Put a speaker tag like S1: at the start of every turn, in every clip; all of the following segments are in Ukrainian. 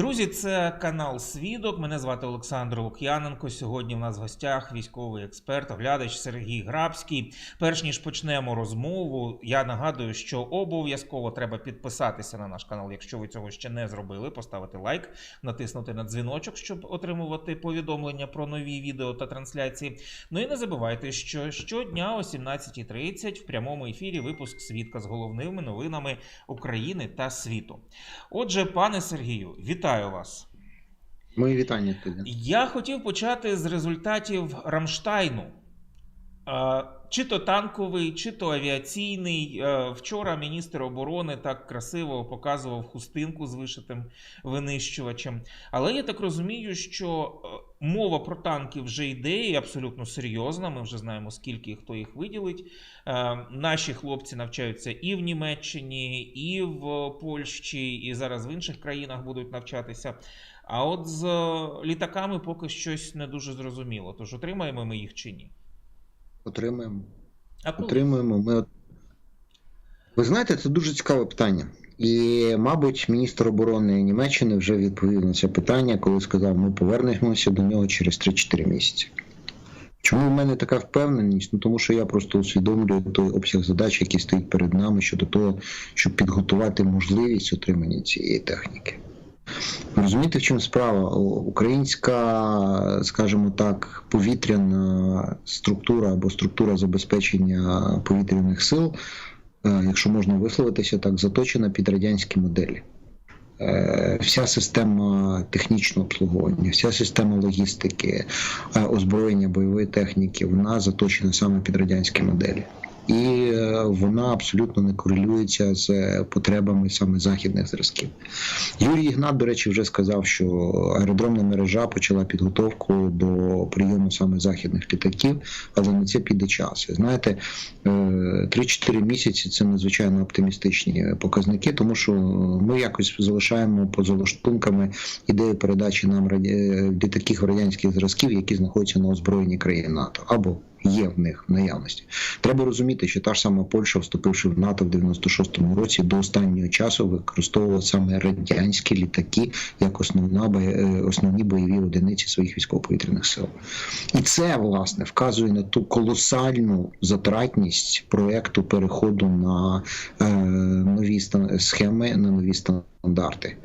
S1: Друзі, це канал Свідок. Мене звати Олександр Лук'яненко. Сьогодні в нас в гостях військовий експерт, оглядач Сергій Грабський. Перш ніж почнемо розмову, я нагадую, що обов'язково треба підписатися на наш канал, якщо ви цього ще не зробили. Поставити лайк, натиснути на дзвіночок, щоб отримувати повідомлення про нові відео та трансляції. Ну і не забувайте, що щодня о 17.30 в прямому ефірі випуск свідка з головними новинами України та світу. Отже, пане Сергію, вітаю вас.
S2: Мої вітання тобі.
S1: Я хотів почати з результатів Рамштайну. Чи то танковий, чи то авіаційний. Вчора міністр оборони так красиво показував хустинку з вишитим винищувачем. Але я так розумію, що мова про танки вже йде і абсолютно серйозна. Ми вже знаємо, скільки і хто їх виділить. Е, Наші хлопці навчаються і в Німеччині, і в Польщі, і зараз в інших країнах будуть навчатися. А от з е, літаками поки щось не дуже зрозуміло. Тож отримаємо ми їх чи ні?
S2: Отримуємо.
S1: А коли?
S2: Отримуємо. Ми... Ви знаєте, це дуже цікаве питання. І, мабуть, міністр оборони Німеччини вже відповів на це питання, коли сказав, ми повернемося до нього через 3-4 місяці. Чому в мене така впевненість? Ну тому що я просто усвідомлюю той обсяг задач, який стоїть перед нами щодо того, щоб підготувати можливість отримання цієї техніки. Розумієте, в чому справа? Українська, скажімо так, повітряна структура або структура забезпечення повітряних сил, якщо можна висловитися так, заточена під радянські моделі. Е, Вся система технічного обслуговування, вся система логістики, е, озброєння бойової техніки, вона заточена саме під радянські моделі. І е, вона абсолютно не корелюється з потребами саме західних зразків. Юрій Ігнат, до речі, вже сказав, що аеродромна мережа почала підготовку до прийому саме західних літаків, але на це піде час. Знаєте, е, 3-4 місяці це надзвичайно оптимістичні показники, тому що ми якось залишаємо поза лаштунками ідею передачі нам літаків радянських зразків, які знаходяться на озброєнні країн НАТО або є в них в наявності. Треба розуміти, що та ж сама Польща, вступивши в НАТО в 96-му році, до останнього часу використовувала саме радянські літаки як основна е, основні бойові одиниці своїх військово-повітряних сил. І це власне вказує на ту колосальну затратність проекту переходу на е, нові схеми, на нові стандарти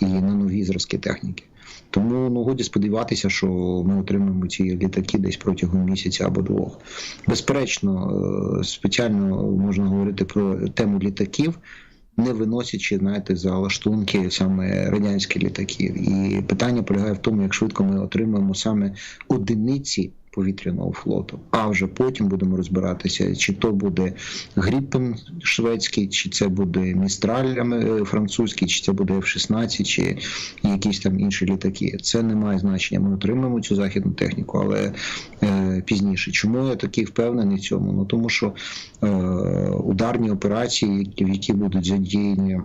S2: і на нові зразки техніки. Тому ну годі сподіватися, що ми отримаємо ці літаки десь протягом місяця або двох. Безперечно, е, спеціально можна говорити про тему літаків, не виносячи, знаєте, за лаштунки саме радянські літаки. І питання полягає в тому, як швидко ми отримаємо саме одиниці повітряного флоту. А вже потім будемо розбиратися, чи то буде Гріппен шведський, чи це буде Містраль французький, чи це буде F-16, чи якісь там інші літаки. Це не має значення. Ми отримаємо цю західну техніку, але е, пізніше. Чому я такий впевнений в цьому? Ну тому що е, ударні операції, в які будуть задіяні.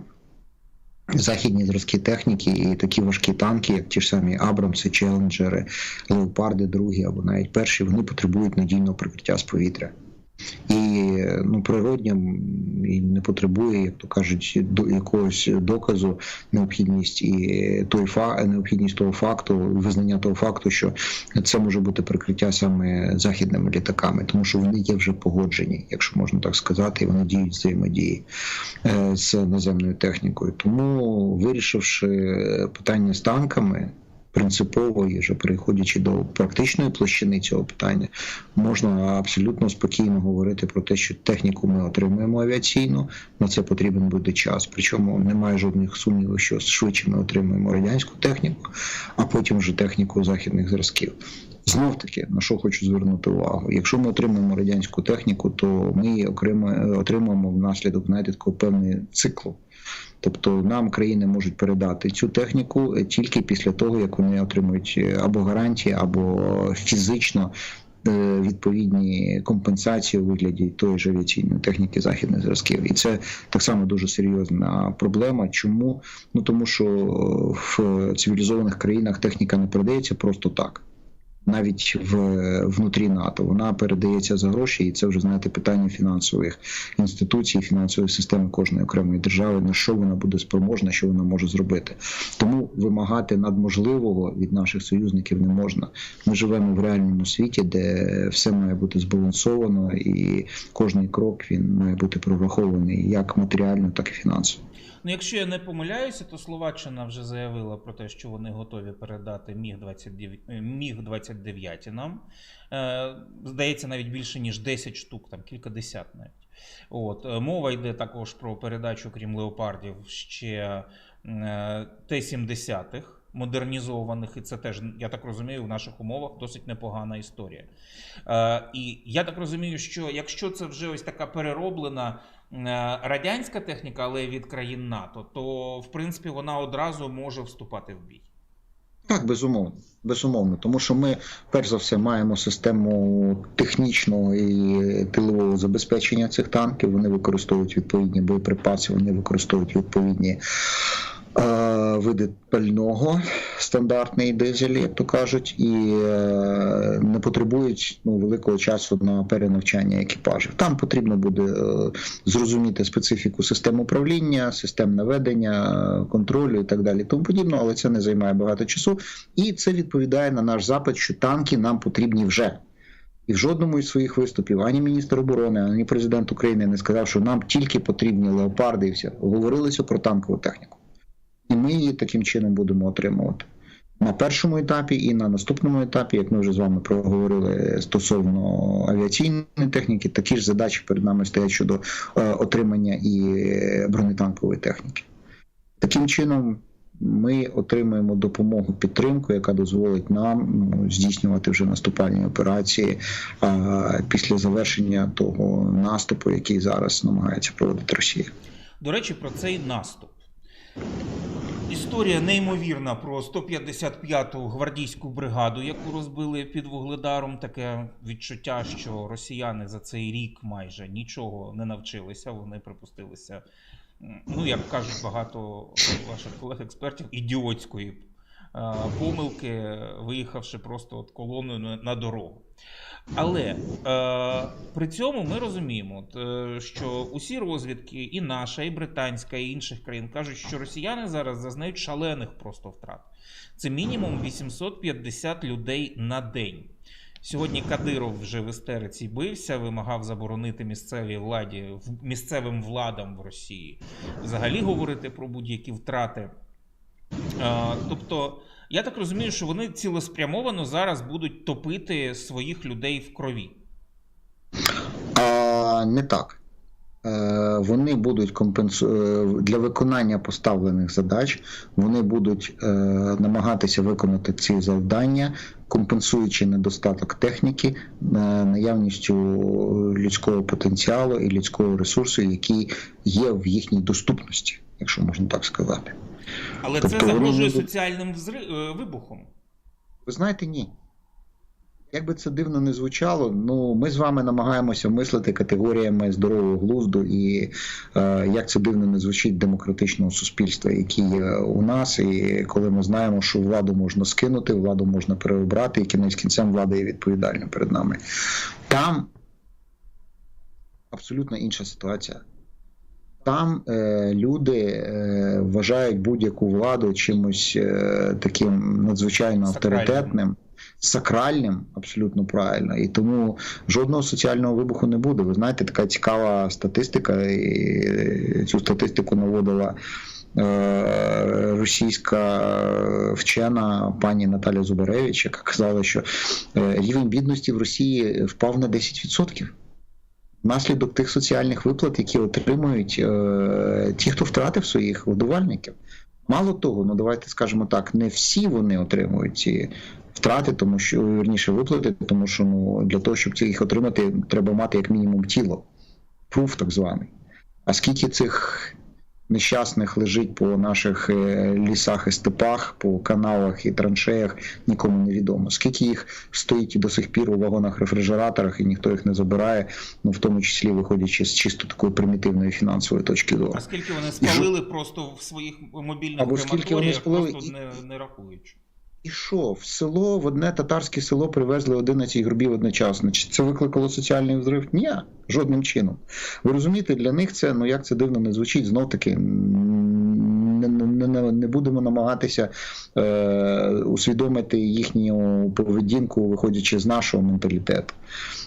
S2: Західні зразки техніки і такі важкі танки, як ті ж самі Абрамси, Челенджери, Леопарди, другі або навіть перші, вони потребують надійного прикриття з повітря. І ну, природньо і не потребує, як то кажуть, до якогось доказу необхідність і той фа необхідність того факту, визнання того факту, що це може бути прикриття саме західними літаками, тому що вони є вже погоджені, якщо можна так сказати, і вони діють взаємодії е, з наземною технікою. Тому вирішивши питання з танками. Принципово і вже переходячи до практичної площини цього питання, можна абсолютно спокійно говорити про те, що техніку ми отримуємо авіаційну, на це потрібен буде час. Причому немає жодних сумнівів, що швидше ми отримуємо радянську техніку, а потім вже техніку західних зразків. Знов таки, на що хочу звернути увагу. Якщо ми отримаємо радянську техніку, то ми її отримаємо внаслідок знаєте, такого певного циклу. Тобто нам країни можуть передати цю техніку тільки після того, як вони отримують е, або гарантії, або фізично е, відповідні компенсації у вигляді тої ж авіаційної техніки західних зразків. І це так само дуже серйозна проблема. Чому? Ну тому що в цивілізованих країнах техніка не передається просто так. Навіть в внутрі НАТО. Вона передається за гроші, і це вже знаєте питання фінансових інституцій, фінансової системи кожної окремої держави, на що вона буде спроможна, що вона може зробити. Тому вимагати надможливого від наших союзників не можна. Ми живемо в реальному світі, де все має бути збалансовано, і кожний крок він має бути прорахований як матеріально, так і фінансово.
S1: Ну, якщо я не помиляюся, то Словаччина вже заявила про те, що вони готові передати Міг 29 е, Міг 29 нам. Е, здається, навіть більше ніж 10 штук, там кілька десят навіть. От е, мова йде також про передачу, крім леопардів, ще е, Т-70 модернізованих, і це теж, я так розумію, в наших умовах досить непогана історія. Е, і я так розумію, що якщо це вже ось така перероблена радянська техніка, але від країн НАТО, то в принципі вона одразу може вступати в бій.
S2: Так, безумовно, безумовно, тому що ми перш за все маємо систему технічного і тилового забезпечення цих танків. Вони використовують відповідні боєприпаси, вони використовують відповідні е, види пального, стандартний дизель, як то кажуть, і е, не потребують ну, великого часу на перенавчання екіпажів. Там потрібно буде е, зрозуміти специфіку систем управління, систем наведення, контролю і так далі. Тому подібно, але це не займає багато часу, і це відповідає на наш запит, що танки нам потрібні вже. І в жодному із своїх виступів ані міністр оборони, ані президент України не сказав, що нам тільки потрібні леопарди і все. Говорилося про танкову техніку. І ми її таким чином будемо отримувати. На першому етапі і на наступному етапі, як ми вже з вами проговорили стосовно авіаційної техніки, такі ж задачі перед нами стоять щодо е, отримання і бронетанкової техніки. Таким чином, ми отримаємо допомогу, підтримку, яка дозволить нам ну, здійснювати вже наступальні операції а, після завершення того наступу, який зараз намагається проводити Росія.
S1: До речі, про цей наступ. Історія неймовірна про 155-ту гвардійську бригаду, яку розбили під вугледаром. Таке відчуття, що росіяни за цей рік майже нічого не навчилися. Вони припустилися, ну як кажуть багато ваших колег-експертів, ідіотської помилки, виїхавши просто от колоною на- на дорогу. Але е, при цьому ми розуміємо, е, що усі розвідки, і наша, і британська, і інших країн кажуть, що росіяни зараз зазнають шалених просто втрат. Це мінімум 850 людей на день. Сьогодні Кадиров вже в істериці бився, вимагав заборонити місцевій владі місцевим владам в Росії взагалі говорити про будь-які втрати. Е, Тобто, я так розумію, що вони цілеспрямовано зараз будуть топити своїх людей в крові.
S2: А не так. Е, Вони будуть компенсу... е, для виконання поставлених задач, вони будуть намагатися виконати ці завдання, компенсуючи недостаток техніки, наявністю людського потенціалу і людського ресурсу, який є в їхній доступності, якщо можна так сказати.
S1: Але
S2: Тобто
S1: це загрожує
S2: будуть-
S1: соціальним взри... е, вибухом.
S2: Ви знаєте, ні. Як би це дивно не звучало, ну ми з вами намагаємося мислити категоріями здорового глузду, і е, як це дивно не звучить демократичного суспільства, які є у нас, і коли ми знаємо, що владу можна скинути, владу можна переобрати, і кінець кінцем влада є відповідальна перед нами. Там абсолютно інша ситуація. Там е, люди е, вважають будь-яку владу чимось е, таким надзвичайно авторитетним, сакральним, абсолютно правильно. І тому жодного соціального вибуху не буде. Ви знаєте, така цікава статистика, і е, цю статистику наводила. е, Російська вчена пані Наталя Зубаревич, яка казала, що е, рівень бідності в Росії впав на 10% внаслідок тих соціальних виплат, які отримують е, ті, хто втратив своїх годувальників. Мало того, ну давайте скажемо так, не всі вони отримують ці втрати, тому що верніше виплати, тому що ну для того, щоб їх отримати, треба мати як мінімум тіло, пруф так званий. А скільки цих нещасних лежить по наших е, лісах і степах, по каналах і траншеях, нікому не відомо. Скільки їх стоїть і до сих пір у вагонах рефрижераторах, і ніхто їх не забирає, ну в тому числі виходячи з чисто такої примітивної фінансової точки зору.
S1: А скільки вони спалили просто в своїх мобільних
S2: Або скільки вони спалили
S1: просто
S2: і-
S1: не, не рахуючи.
S2: І що? В село, в одне татарське село привезли 11 гробів одночасно. Чи це викликало соціальний взрив? Ні, жодним чином. Ви розумієте, для них це, ну як це дивно не звучить, знов таки не, не, не, будемо намагатися е, усвідомити їхню поведінку, виходячи з нашого менталітету.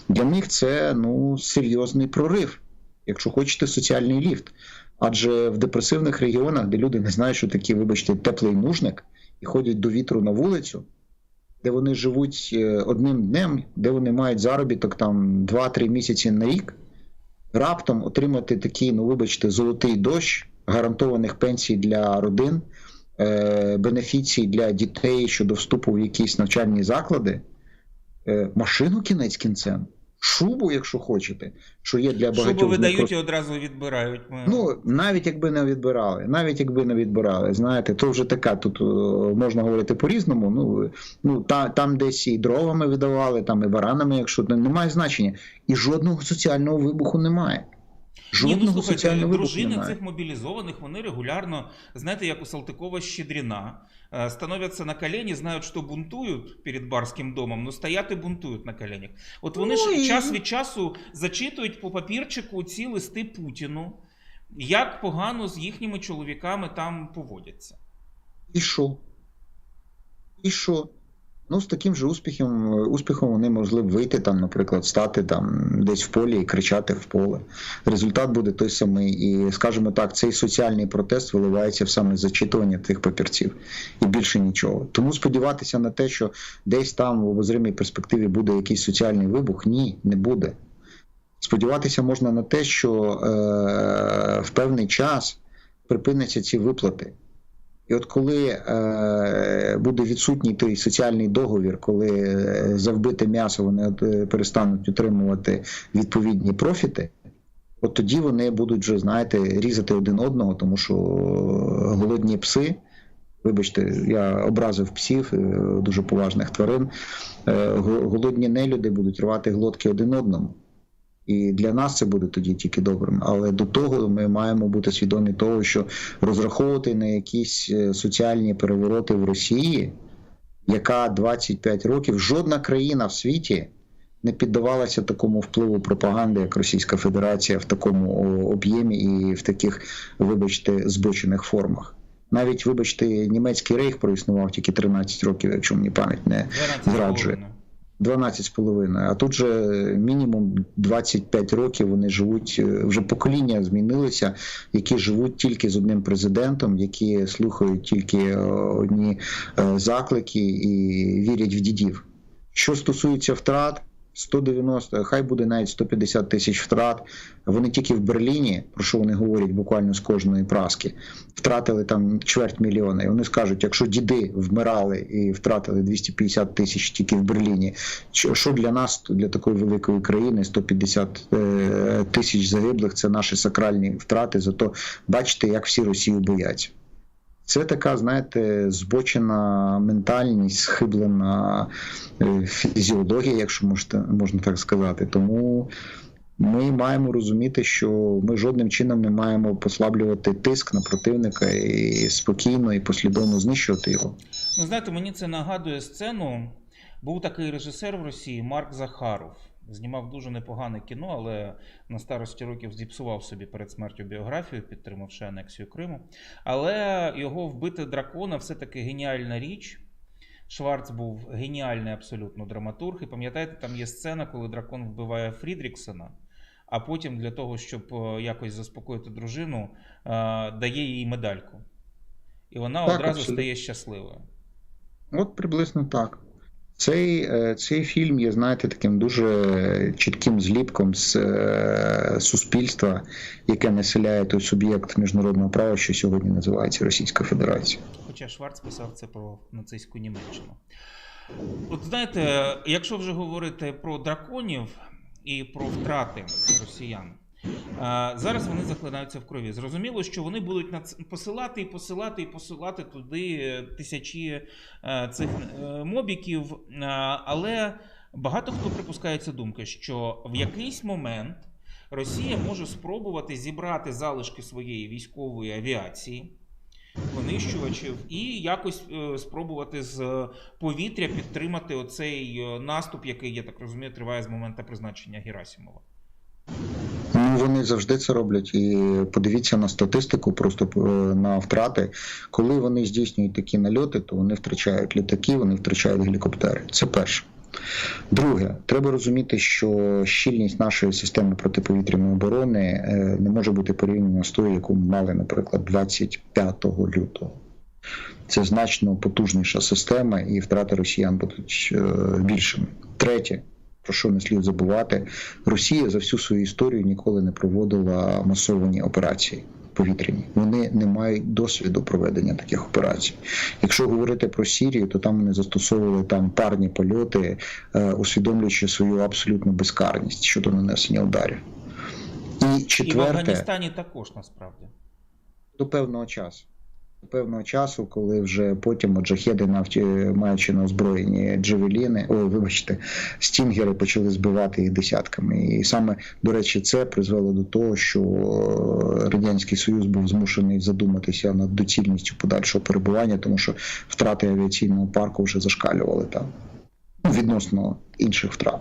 S2: Для них це ну, серйозний прорив, якщо хочете, соціальний ліфт. Адже в депресивних регіонах, де люди не знають, що таке, вибачте, теплий нужник, і ходять до вітру на вулицю, де вони живуть е, одним днем, де вони мають заробіток там 2-3 місяці на рік, раптом отримати такий, ну вибачте, золотий дощ гарантованих пенсій для родин, е, бенефіцій для дітей щодо вступу в якісь навчальні заклади, е, машину кінець кінцем, шубу, якщо хочете, що є для багатьох. Шубу
S1: видають
S2: мікро...
S1: і одразу відбирають. Ми...
S2: Ну, навіть якби не відбирали, навіть якби не відбирали, знаєте, то вже така тут е, можна говорити по-різному. Ну, ну та, там десь і дровами видавали, там і баранами, якщо немає значення. І жодного соціального вибуху немає.
S1: Ні, ну слухайте, дружини
S2: немає.
S1: цих мобілізованих, вони регулярно, знаєте, як у Салтыкова Щедрина, э, становятся на колени, знають, що бунтують перед барським домом, но стоять і бунтують на коленях. От вони
S2: Ну,
S1: ж
S2: і-
S1: час від часу зачитують по папірчику ці листи Путіну, як погано з їхніми чоловіками там поводяться.
S2: І що? І що? Ну, з таким же успіхом, успіхом вони могли б вийти, там, наприклад, стати там десь в полі і кричати в поле. Результат буде той самий. І, скажімо так, цей соціальний протест виливається в саме зачитування тих папірців і більше нічого. Тому сподіватися на те, що десь там в обозримій перспективі буде якийсь соціальний вибух, ні, не буде. Сподіватися можна на те, що е, в певний час припиняться ці виплати. І от коли е, буде відсутній той соціальний договір, коли е, за вбите м'ясо вони е, перестануть отримувати відповідні профіти, от тоді вони будуть вже, знаєте, різати один одного, тому що голодні пси, вибачте, я образив псів, е, дуже поважних тварин, е, голодні нелюди будуть рвати глотки один одному. І для нас це буде тоді тільки добрим. Але до того ми маємо бути свідомі того, що розраховувати на якісь е, соціальні перевороти в Росії, яка 25 років жодна країна в світі не піддавалася такому впливу пропаганди, як Російська Федерація в такому об'ємі і в таких, вибачте, збочених формах. Навіть, вибачте, німецький рейх проіснував тільки 13 років, якщо мені пам'ять не
S1: 12
S2: Зраджує. 12 з половиною. А тут же мінімум 25 років вони живуть, е, вже покоління змінилися, які живуть тільки з одним президентом, які слухають тільки е, одні е, заклики і вірять в дідів. Що стосується втрат, 190, хай буде навіть 150 тисяч втрат. Вони тільки в Берліні, про що вони говорять буквально з кожної праски, втратили там чверть мільйона. І вони скажуть, якщо діди вмирали і втратили 250 тисяч тільки в Берліні, що для нас, для такої великої країни, 150 е, тисяч загиблих це наші сакральні втрати. Зато бачите, як всі Росію бояться. Це така, знаєте, збочена ментальність, схиблена е, фізіологія, якщо можна так сказати. Тому ми маємо розуміти, що ми жодним чином не маємо послаблювати тиск на противника і спокійно і послідовно знищувати його.
S1: Ну, знаєте, мені це нагадує сцену. Був такий режисер в Росії Марк Захаров. Знімав дуже непогане кіно, але на старості років зіпсував собі перед смертю біографію, підтримавши анексію Криму. Але його вбити дракона все-таки геніальна річ. Шварц був геніальний абсолютно драматург. І пам'ятаєте, там є сцена, коли дракон вбиває Фрідріксена, а потім для того, щоб е, якось заспокоїти дружину, е, дає їй медальку. І вона
S2: Так,
S1: одразу
S2: абсолютно.
S1: стає щасливою.
S2: От приблизно так. Цей, е, цей фільм є, знаєте, таким дуже чітким зліпком з е, суспільства, яке населяє той суб'єкт міжнародного права, що сьогодні називається Російська Федерація.
S1: Хоча Шварц писав це про нацистську Німеччину. От знаєте, якщо вже говорити про драконів і про втрати росіян, зараз вони захлинаються в крові. Зрозуміло, що вони будуть посилати і посилати і посилати туди тисячі е, цих е, мобіків, але багато хто припускається думки, що в якийсь момент Росія може спробувати зібрати залишки своєї військової авіації винищувачів і якось е, спробувати з повітря підтримати оцей наступ, який, я так розумію, триває з моменту призначення Герасимова.
S2: Вони завжди це роблять. І подивіться на статистику, просто е, на втрати. Коли вони здійснюють такі нальоти, то вони втрачають літаки, вони втрачають гелікоптери. Це перше. Друге, треба розуміти, що щільність нашої системи протиповітряної оборони е, не може бути порівняна з тою, яку ми мали, наприклад, 25 лютого. Це значно потужніша система, і втрати росіян будуть е, більшими. Третє, про що не слід забувати, Росія за всю свою історію ніколи не проводила масовані операції повітряні. Вони не мають досвіду проведення таких операцій. Якщо говорити про Сірію, то там вони застосовували там парні польоти, е, усвідомлюючи свою абсолютну безкарність щодо нанесення ударів. І
S1: І в Афганістані також насправді.
S2: до певного часу. Певного часу, коли вже потім джахеди, навті, маючи на озброєнні джевеліни, ой, вибачте, стінгери почали збивати їх десятками. І саме, до речі, це призвело до того, що е, Радянський Союз був змушений задуматися над доцільністю подальшого перебування, тому що втрати авіаційного парку вже зашкалювали там. Ну, Відносно інших втрат.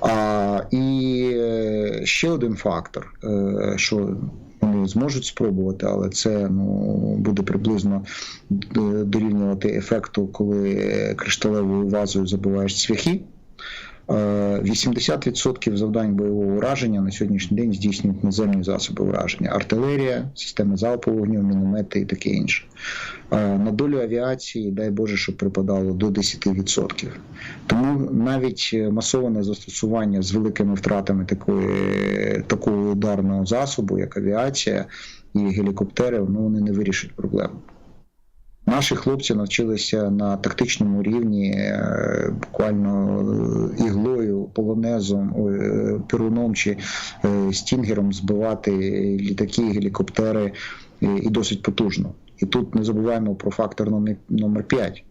S2: А, і е, ще один фактор, е, що вони зможуть спробувати, але це ну, буде приблизно дорівнювати ефекту, коли кришталевою вазою забиваєш цвяхи. Е, 80% завдань бойового ураження на сьогоднішній день здійснюють наземні засоби ураження: артилерія, системи залпового вогню, міномети і таке інше. Е, На долю авіації, дай Боже, щоб припадало до 10%. Тому навіть е, масоване застосування з великими втратами такої, такого ударного засобу, як авіація і гелікоптери, ну, вони не вирішать проблему. Наші хлопці навчилися на тактичному рівні е, буквально е, іглою, полонезом, е, перуном чи стінгером збивати літаки, гелікоптери і досить потужно. І тут не забуваємо про фактор номер, номер 5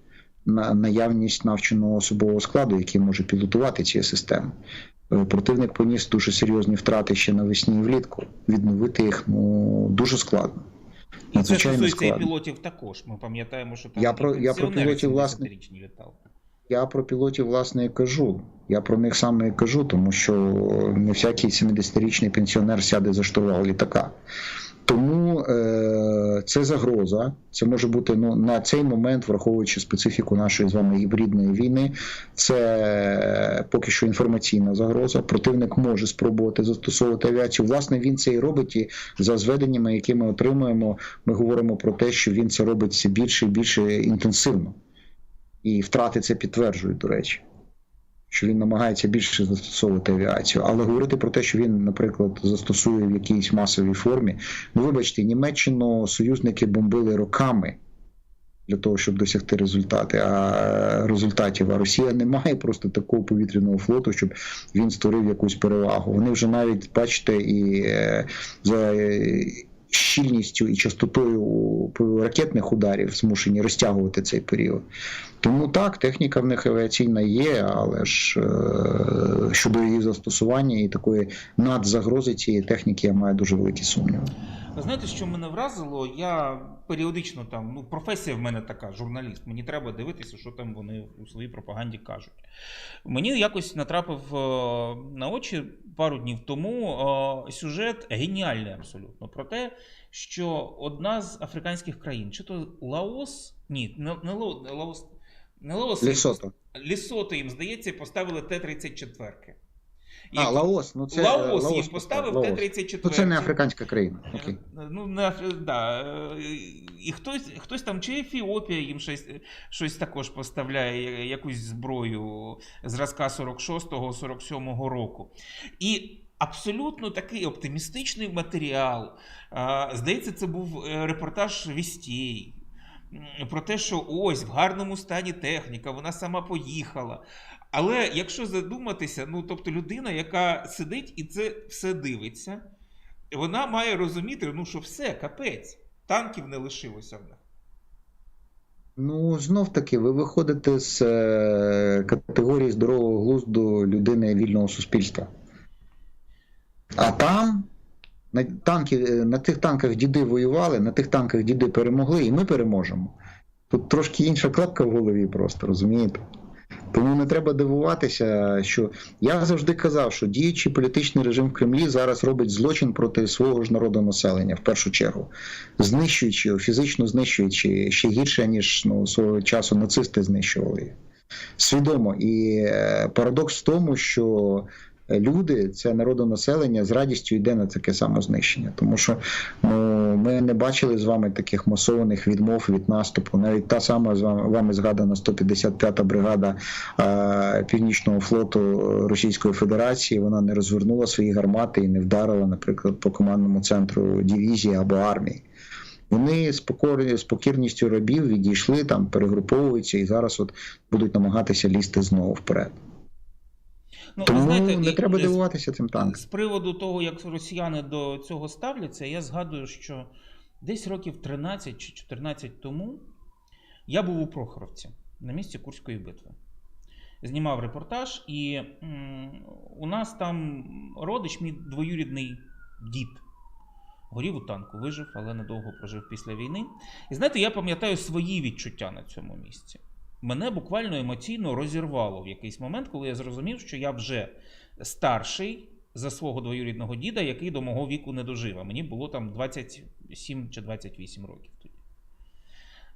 S2: наявність навченого особового складу, який може пілотувати ці системи. Противник поніс дуже серйозні втрати ще навесні і влітку. Відновити їх ну дуже складно.
S1: І це стосується і пілотів також. Ми пам'ятаємо, що там
S2: Я про- я про пілотів, власне,
S1: 70-річні літали.
S2: Я про пілотів, власне, і кажу. Я про них саме і кажу, тому що не всякий 70-річний пенсіонер сяде за штурвал літака. Тому е, це загроза. Це може бути ну, на цей момент, враховуючи специфіку нашої з вами гібридної війни, це поки що інформаційна загроза. Противник може спробувати застосовувати авіацію. Власне, він це і робить. І за зведеннями, які ми отримуємо, ми говоримо про те, що він це робить все більше і більше інтенсивно. І втрати це підтверджують, до речі, що він намагається більше застосовувати авіацію. Але говорити про те, що він, наприклад, застосує в якійсь масовій формі. Ну, вибачте, Німеччину союзники бомбили роками для того, щоб досягти результати, а результатів. А Росія не має просто такого повітряного флоту, щоб він створив якусь перевагу. Вони вже навіть, бачите, і е, за. Щільністю і частотою ракетних ударів змушені розтягувати цей період. Тому так, техніка в них авіаційна є, але ж е, щодо її застосування і такої надзагрози цієї техніки я маю дуже великі сумніви.
S1: Ви знаєте, що мене вразило? Я періодично там, ну, професія в мене така, журналіст. Мені треба дивитися, що там вони у своїй пропаганді кажуть. Мені якось натрапив е, на очі пару днів тому сюжет геніальний абсолютно про те, що одна з африканських країн, чи то Лаос, ні, не, не, Лаос, не Лаос,
S2: Лісото.
S1: Лісото їм здається, поставили Т-34. І
S2: А, Лаос, ну це
S1: Лаос, їм
S2: поставив, Лаос.
S1: Т-34.
S2: Ну це не африканська країна. Окей.
S1: Ну, не, да. е, І хтось, хтось там, чи Ефіопія їм щось, щось також поставляє, якусь зброю зразка 46-го, 47-го року. І абсолютно такий оптимістичний матеріал. Здається, це був е, репортаж Вістій. Про те, що ось в гарному стані техніка, вона сама поїхала. Але якщо задуматися, ну тобто людина, яка сидить і це все дивиться, вона має розуміти, ну що все, капець, танків не лишилося в них.
S2: Ну, знов таки, ви виходите з е, категорії здорового глузду людини вільного суспільства. А там На, танки, е, на тих танках діди воювали, на тих танках діди перемогли, і ми переможемо. Тут трошки інша клепка в голові просто, розумієте? Тому не треба дивуватися, що я завжди казав, що діючий політичний режим в Кремлі зараз робить злочин проти свого ж народу населення в першу чергу, знищуючи його, фізично знищуючи ще гірше, ніж ну, свого часу нацисти знищували. Свідомо. І е, парадокс в тому, що люди, це народонаселення, з радістю йде на таке самознищення. Тому що ну, ми не бачили з вами таких масованих відмов від наступу. Навіть та сама з вами, вами згадана 155-та бригада е, Північного флоту Російської Федерації, вона не розвернула свої гармати і не вдарила, наприклад, по командному центру дивізії або армії. Вони з покор- з покірністю рабів відійшли там, перегруповуються і зараз от будуть намагатися лізти знову вперед.
S1: Ну,
S2: Тому
S1: знаєте,
S2: не треба
S1: і-
S2: дивуватися цим танкам.
S1: З приводу того, як росіяни до цього ставляться, я згадую, що десь років 13 чи 14 тому я був у Прохоровці на місці Курської битви. Знімав репортаж, і м, у нас там родич, мій двоюрідний дід. Горів у танку, вижив, але недовго прожив після війни. І знаєте, я пам'ятаю свої відчуття на цьому місці. Мене буквально емоційно розірвало в якийсь момент, коли я зрозумів, що я вже старший за свого двоюрідного діда, який до мого віку не дожив. А мені було там 27 чи 28 років тоді.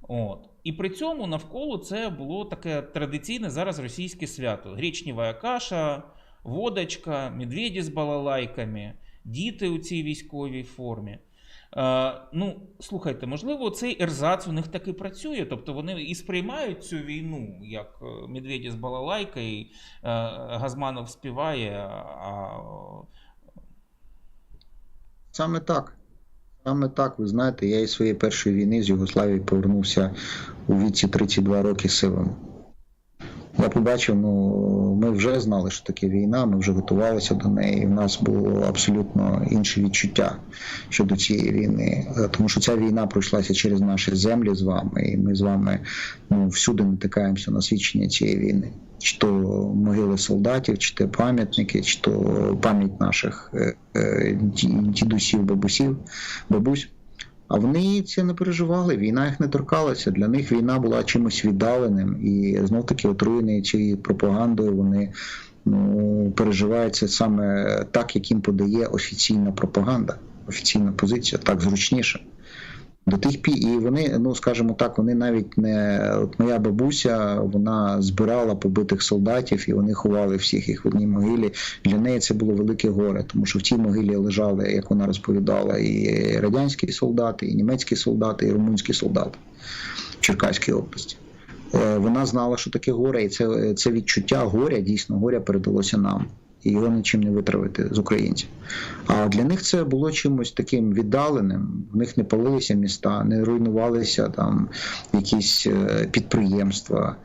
S1: От. І при цьому навколо це було таке традиційне зараз російське свято: гречнева каша, водочка, медведі з балалайками, діти у цій військовій формі. Е, ну, слухайте, можливо, цей ерзац у них таки працює. Тобто вони і сприймають цю війну, як е, медведі з балалайкою, е, Газманов співає, а
S2: Саме так. Саме так, ви знаєте, я із своєї першої війни з Югославії повернувся у віці 32 роки силами. Я побачив, ну ми вже знали, що таке війна, ми вже готувалися до неї. і В нас було абсолютно інше відчуття щодо цієї війни. Е, Тому що ця війна пройшлася через наші землі з вами, і ми з вами ну, всюди натикаємося на свідчення цієї війни. Чи то могили солдатів, чи то пам'ятники, чи то пам'ять наших е, е, ді- дідусів, бабусів, бабусь. А вони це не переживали, війна їх не торкалася. Для них війна була чимось віддаленим, і знов таки отруєні цією пропагандою вони ну, переживаються саме так, як їм подає офіційна пропаганда, офіційна позиція, так зручніше. До тих пі, і вони, ну скажімо так, вони навіть не от моя бабуся, вона збирала побитих солдатів, і вони ховали всіх їх в одній могилі. Для неї це було велике горе, тому що в тій могилі лежали, як вона розповідала, і радянські солдати, і німецькі солдати, і румунські солдати в Черкаській області. Е, Вона знала, що таке горе, і це, це відчуття горя, дійсно горя передалося нам. І його нічим не витравити з українців. А для них це було чимось таким віддаленим. В них не палилися міста, не руйнувалися там якісь е, підприємства.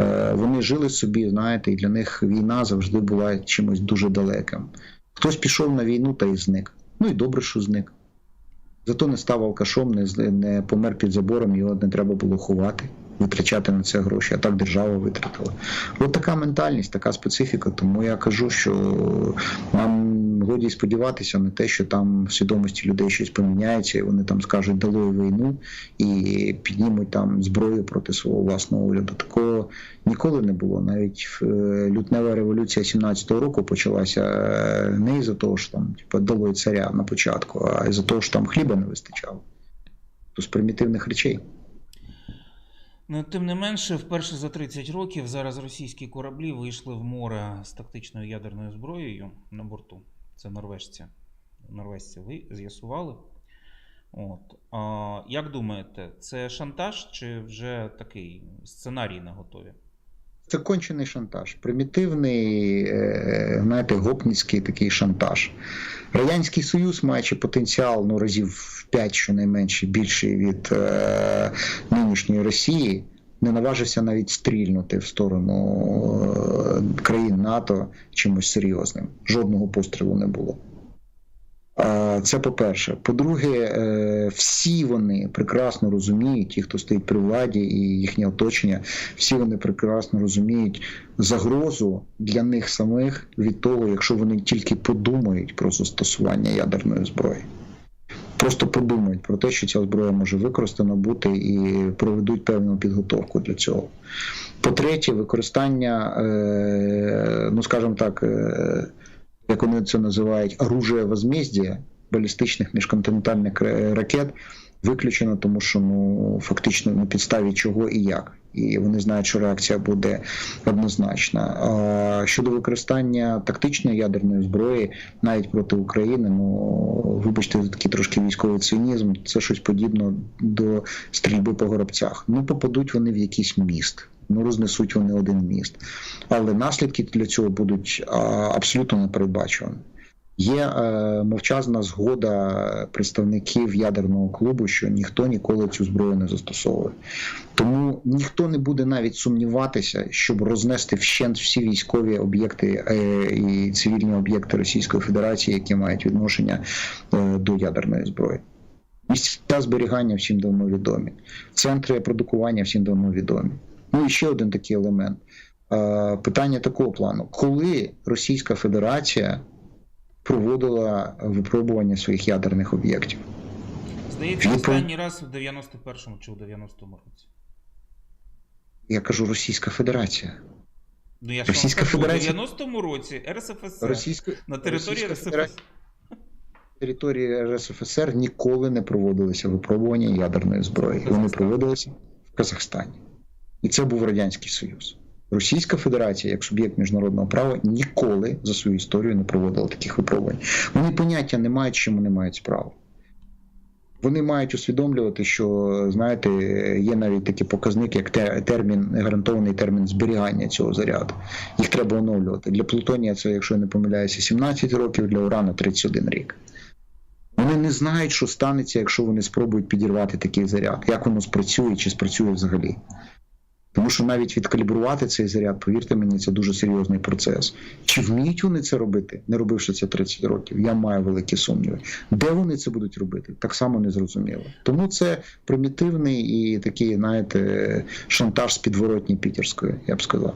S2: Е, Вони жили собі, знаєте, і для них війна завжди була чимось дуже далеким. Хтось пішов на війну та й зник. Ну і добре, що зник. Зато не став алкашом, не, не помер під забором, його не треба було ховати, витрачати на це гроші, а так держава витратила. От така ментальність, така специфіка. Тому я кажу, що нам годі сподіватися на те, що там в свідомості людей щось поміняється, і вони там скажуть дало війну і піднімуть там зброю проти свого власного уряду. Такого ніколи не було. Навіть е, лютнева революція 17-го року почалася е, не із-за того, що там типу, дало царя на початку, а із-за того, що там хліба не вистачало. То з примітивних речей.
S1: Ну, тим не менше, вперше за 30 років зараз російські кораблі вийшли в море з тактичною ядерною зброєю на борту. Це норвежці. Норвежці ви з'ясували. От. А, як думаєте, це шантаж чи вже такий сценарій на готові?
S2: Це кончений шантаж, примітивний, е, знаєте, гопницький такий шантаж. Радянський Союз, маючи потенціал ну, разів в 5 щонайменше більший від е, нинішньої Росії, не наважився навіть стрільнути в сторону е, країн НАТО чимось серйозним. Жодного пострілу не було. Це по-перше. По-друге, е, всі вони прекрасно розуміють, ті, хто стоїть при владі і їхнє оточення, всі вони прекрасно розуміють загрозу для них самих від того, якщо вони тільки подумають про застосування ядерної зброї. Просто подумають про те, що ця зброя може використана бути і проведуть певну підготовку для цього. По-третє, використання, е, ну скажімо так, е, як вони це називають, оружия возмездія, балістичних міжконтинентальних ракет, виключено, тому що ну фактично на підставі чого і як. І вони знають, що реакція буде однозначна. Щодо використання тактичної ядерної зброї навіть проти України, ну вибачте, такий трошки військовий цинізм, це щось подібне до стрільби по горобцях. Ну попадуть вони в якийсь міст. Ну, рознесуть вони один міст. Але наслідки для цього будуть а, абсолютно непередбачувані. Є е, мовчазна згода представників ядерного клубу, що ніхто ніколи цю зброю не застосовує. Тому ніхто не буде навіть сумніватися, щоб рознести вщент всі військові об'єкти е, і цивільні об'єкти Російської Федерації, які мають відношення е, до ядерної зброї. Місця зберігання всім давно відомі, центри продукування всім давно відомі. Ну і ще один такий елемент. Е, Питання такого плану: коли Російська Федерація проводила випробування своїх ядерних об'єктів?
S1: Здається, останній раз в 91-му чи в 90-му році.
S2: Я кажу Російська Федерація.
S1: Ну я
S2: Російська
S1: кажу,
S2: Федерація-
S1: в 90-му році РСФСР
S2: Російська
S1: на території
S2: Російська
S1: РСФСР.
S2: Території РСФСР ніколи не проводилися випробування ядерної зброї. Вони проводилися в Казахстані. І це був Радянський Союз. Російська Федерація, як суб'єкт міжнародного права, ніколи за свою історію не проводила таких випробувань. Вони поняття не мають, чим вони мають справу. Вони мають усвідомлювати, що знаєте, є навіть такий показник, як термін, гарантований термін зберігання цього заряду. Їх треба оновлювати. Для плутонія це, якщо я не помиляюся, 17 років, для урана 31 рік. Вони не знають, що станеться, якщо вони спробують підірвати такий заряд, як воно спрацює чи спрацює взагалі. Тому що навіть відкалібрувати цей заряд, повірте мені, це дуже серйозний процес. Чи вміють вони це робити, не робивши це 30 років? Я маю великі сумніви. Де вони це будуть робити? Так само не зрозуміло. Тому це примітивний і такий, знаєте, шантаж з підворотні пітерської, я б сказав.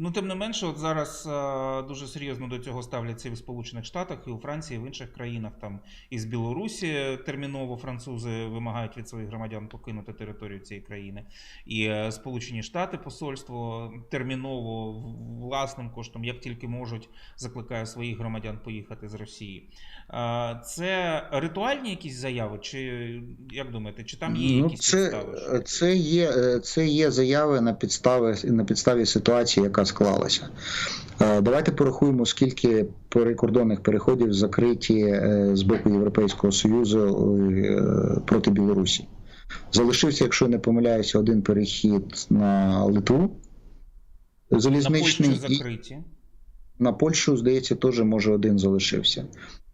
S1: Ну, тим не менше, от зараз е, дуже серйозно до цього ставляться і в Сполучених Штатах, і у Франції, і в інших країнах, там і з Білорусі терміново французи вимагають від своїх громадян покинути територію цієї країни. І е, Сполучені Штати посольство терміново власним коштом, як тільки можуть, закликає своїх громадян поїхати з Росії. Е, Це ритуальні якісь заяви, чи як думаєте, чи там є
S2: Ну,
S1: якісь
S2: це,
S1: підстави? що-
S2: це, є, це є заяви на підставі, на підставі ситуації, яка склалася. Е, Давайте порахуємо, скільки перекордонних переходів закриті е, з боку Європейського Союзу е, проти Білорусі. Залишився, якщо не помиляюся, один перехід на Литву.
S1: На Польщу
S2: Залізничний і на Польщу, здається, теж може один залишився.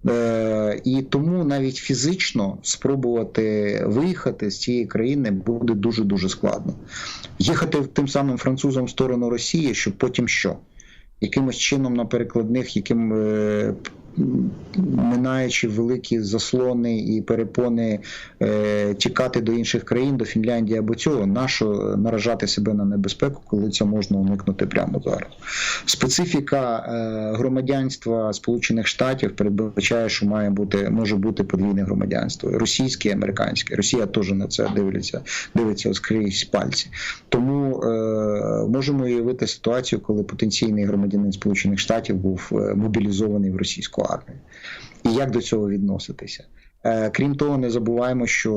S2: Е, і тому навіть фізично спробувати виїхати з цієї країни буде дуже дуже складно. Їхати тим самим французом в сторону Росії, щоб потім що? Якимось чином на перекладних, яким е, минаючи великі заслони і перепони, е, тікати до інших країн, до Фінляндії або цього, нащо наражати себе на небезпеку, коли це можна уникнути прямо зараз. Специфіка е, громадянства Сполучених Штатів передбачає, що має бути може бути подвійне громадянство російське американське. Росія теж на це дивиться, дивиться скрізь пальці. Тому е, можемо уявити ситуацію, коли потенційний громадянин Сполучених Штатів був мобілізований в російську армію. І як до цього відноситися? Е, Крім того, не забуваємо, що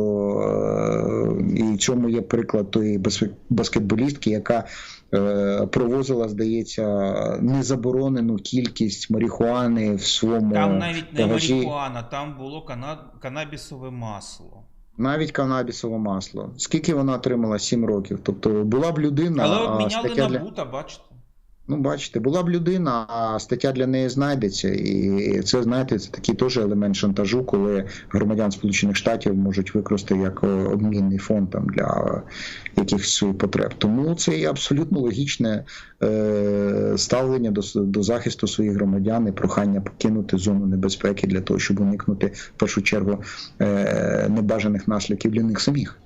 S2: е, і в цьому є приклад тої баскетболістки, яка е, провозила, здається, незаборонену кількість марихуани в своєму
S1: Там навіть не
S2: багажі.
S1: марихуана, там було кана... канабісове масло.
S2: навіть канабісове масло. Скільки вона отримала? 7 років. Тобто була б людина,
S1: Але обміняли на бута, бачите.
S2: Ну, бачите, була б людина, а стаття для неї знайдеться. І це, знаєте, це такий теж елемент шантажу, коли громадян Сполучених Штатів можуть використати як е, обмінний фонд там для якихось своїх потреб. Тому це є абсолютно логічне е, ставлення до, до захисту своїх громадян і прохання покинути зону небезпеки для того, щоб уникнути в першу чергу е, небажаних наслідків для них самих.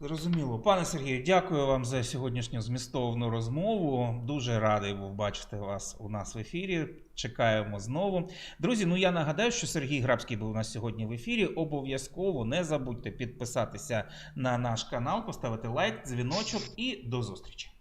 S1: Зрозуміло. Пане Сергію, дякую вам за сьогоднішню змістовну розмову. Дуже радий був бачити вас у нас в ефірі. Чекаємо знову. Друзі, ну я нагадаю, що Сергій Грабський був у нас сьогодні в ефірі. Обов'язково не забудьте підписатися на наш канал, поставити лайк, дзвіночок і до зустрічі.